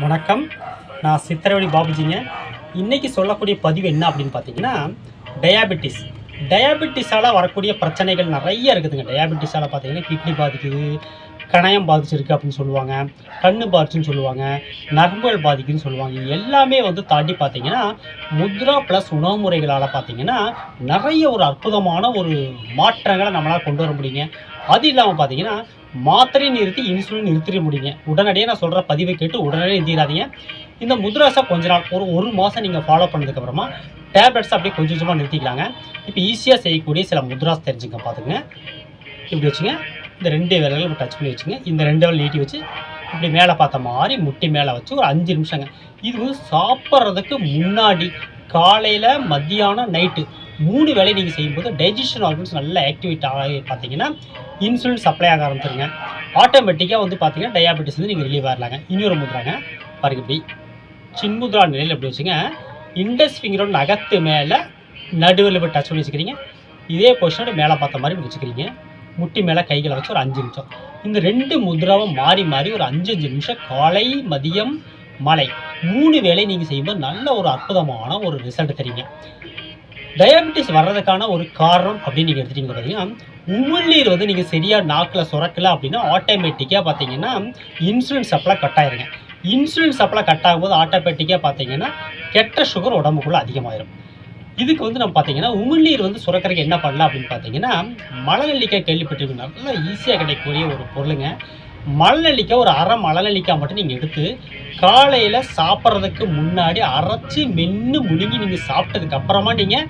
வணக்கம். நான் சித்திரவழி பாபுஜிங்க. இன்றைக்கி சொல்லக்கூடிய பதிவு என்ன அப்படின்னு பார்த்தீங்கன்னா டயாபெட்டிஸ் டயாபெட்டிஸால் வரக்கூடிய பிரச்சனைகள் நிறைய இருக்குதுங்க. டயாபெட்டிஸால் பார்த்தீங்கன்னா கிட்னி பாதிக்குது கணையம் பாதிச்சிருக்கு அப்படின்னு சொல்லுவாங்க கண்ணு பாதிச்சுன்னு சொல்லுவாங்க நரம்புகள் பாதிக்குதுன்னு சொல்லுவாங்க. எல்லாமே வந்து தாண்டி பார்த்தீங்கன்னா முத்ரா ப்ளஸ் உணவு முறைகளால் பார்த்தீங்கன்னா நிறைய ஒரு அற்புதமான ஒரு மாற்றங்களை நம்மளால் கொண்டு வர முடியுங்க. அது இல்லாமல் பார்த்தீங்கன்னா மாத்திரை நிறுத்தி இன்சுலின் நிறுத்திட முடியுங்க. உடனடியாக நான் சொல்கிற பதிவை கேட்டு உடனடியாக நிறுத்திடாதீங்க இந்த முத்ராஸை கொஞ்ச நாள் ஒரு ஒரு மாதம் நீங்கள் ஃபாலோ பண்ணதுக்கப்புறமா டேப்லெட்ஸ் அப்படியே கொஞ்சம் கொஞ்சமாக நிறுத்திக்கலாங்க. இப்போ ஈஸியாக செய்யக்கூடிய சில முத்ராஸ் தெரிஞ்சுங்க பார்த்துங்க இப்படி வச்சுங்க. இந்த ரெண்டு விரல்கள் டச் பண்ணி வச்சுங்க. இந்த ரெண்டு விரல் நீட்டி வச்சு இப்படி மேலே பார்த்த மாதிரி முட்டி மேலே வச்சு ஒரு அஞ்சு நிமிஷங்க. இது சாப்பிட்றதுக்கு முன்னாடி காலையில் மத்தியானம் நைட்டு மூணு வேலை நீங்கள் செய்யும்போது டைஜஷன் ஆர்கன்ஸ் நல்லா ஆக்டிவேட் ஆகி பார்த்தீங்கன்னா இன்சுலின் சப்ளை ஆக ஆரம்பிச்சிருங்க. ஆட்டோமேட்டிக்காக வந்து பார்த்தீங்கன்னா டயாபெட்டிஸ் வந்து நீங்கள் ரிலீவ் ஆகலாங்க இன்னொரு முதுறாங்க பாருங்க இப்படி. சின்முத்ரா நிலையில் எப்படி வச்சுங்க. இண்டஸ் ஃபிங்கரோட நகத்து மேலே நடுவில் போய் டச் பண்ணி வச்சுக்கிறீங்க. இதே பொசிஷனோட மேலே பார்த்த மாதிரி வச்சுக்கிறீங்க. முட்டி மேலே கைகளை வச்சு ஒரு அஞ்சு நிமிஷம். இந்த ரெண்டு முதிராவும் மாறி மாறி ஒரு அஞ்சு அஞ்சு நிமிஷம் காலை மதியம் மலை மூணு வேலை நீங்கள் செய்யும்போது நல்ல ஒரு அற்புதமான ஒரு ரிசல்ட் தெரியுங்க டயாபெட்டிஸ் வர்றதுக்கான ஒரு காரணம் அப்படின்னு நீங்கள் எடுத்துட்டீங்க பார்த்தீங்கன்னா உமிழ்நீர் வந்து நீங்கள் சரியாக நாக்கில் சுரக்கல அப்படின்னா ஆட்டோமேட்டிக்காக பார்த்தீங்கன்னா இன்சுலின் சப்ளை கட் ஆயிருங்க. இன்சுலின் சப்ளை கட் ஆகும்போது ஆட்டோமேட்டிக்காக பார்த்தீங்கன்னா கெட்ட சுகர் உடம்புக்குள்ளே அதிகமாயிரும். இதுக்கு வந்து நம்ம பார்த்தீங்கன்னா உமிழ்நீர் வந்து சுரக்கிறதுக்கு என்ன பண்ணலாம் அப்படின்னு பார்த்தீங்கன்னா மலநெல்லிக்காய் கேள்விப்பட்டிருக்கீங்க நல்லா ஈஸியாக கிடைக்கக்கூடிய ஒரு பொருளுங்க. மலநெல்லிக்காய் ஒரு அரை மலநெல்லிக்காய் மட்டும் நீங்கள் எடுத்து காலையில் சாப்பிட்றதுக்கு முன்னாடி அரைச்சி மென்று முழுங்கி நீங்கள் சாப்பிட்டதுக்கு அப்புறமா நீங்கள்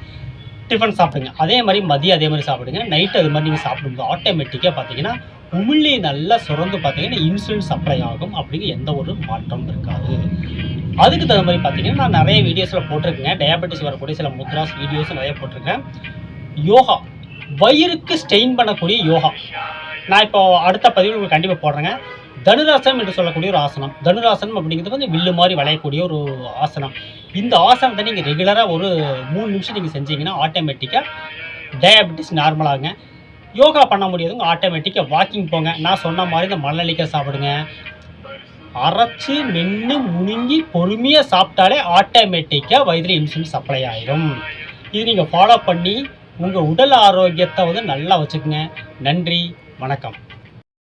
டிஃபன் சாப்பிடுங்க. அதே மாதிரி மதியம் அதே மாதிரி சாப்பிடுங்க. நைட்டு அது மாதிரி நீங்கள் சாப்பிடும்போது ஆட்டோமேட்டிக்காக பார்த்தீங்கன்னா உமிழ்நீர் நல்லா சுரந்து பார்த்தீங்கன்னா இன்சுலின் சப்ளை ஆகும். அப்படிங்கிற எந்த ஒரு மாற்றமும் இருக்காது. அதுக்கு தகுந்த மாதிரி பார்த்தீங்கன்னா நான் நிறைய வீடியோஸில் போட்டிருக்கேங்க. டயபெட்டிஸ் வரக்கூடிய சில முத்ராஸ் வீடியோஸ் நிறைய போட்டிருக்கேன். யோகா வயிறுக்கு ஸ்டெயின் பண்ணக்கூடிய யோகா. நான் இப்போ அடுத்த பதிவில் உங்களுக்கு கண்டிப்பாக போடுறேங்க. தனுராசனம் என்று சொல்லக்கூடிய ஒரு ஆசனம். தனுராசனம் அப்படிங்கிறது வந்து வில்லு மாதிரி வளையக்கூடிய ஒரு ஆசனம். இந்த ஆசனத்தை நீங்கள் ரெகுலராக ஒரு மூணு நிமிஷம் நீங்கள் செஞ்சீங்கன்னா ஆட்டோமேட்டிக்காக டயாபெட்டிஸ் நார்மலாகுங்க யோகா பண்ண முடியாதுங்க ஆட்டோமேட்டிக்காக வாக்கிங் போங்க. நான் சொன்ன மாதிரி இந்த மண்ணலிக்காய் சாப்பிடுங்க. அரைச்சி மென்று முழுங்கி பொறுமையாக சாப்பிட்டாலே ஆட்டோமேட்டிக்காக வயிற்றில் இன்சுலின் சப்ளை ஆயிரும். இது நீங்கள் ஃபாலோ பண்ணி உங்கள் உடல் ஆரோக்கியத்தை வந்து நல்லா வச்சுக்கோங்க. நன்றி வணக்கம்.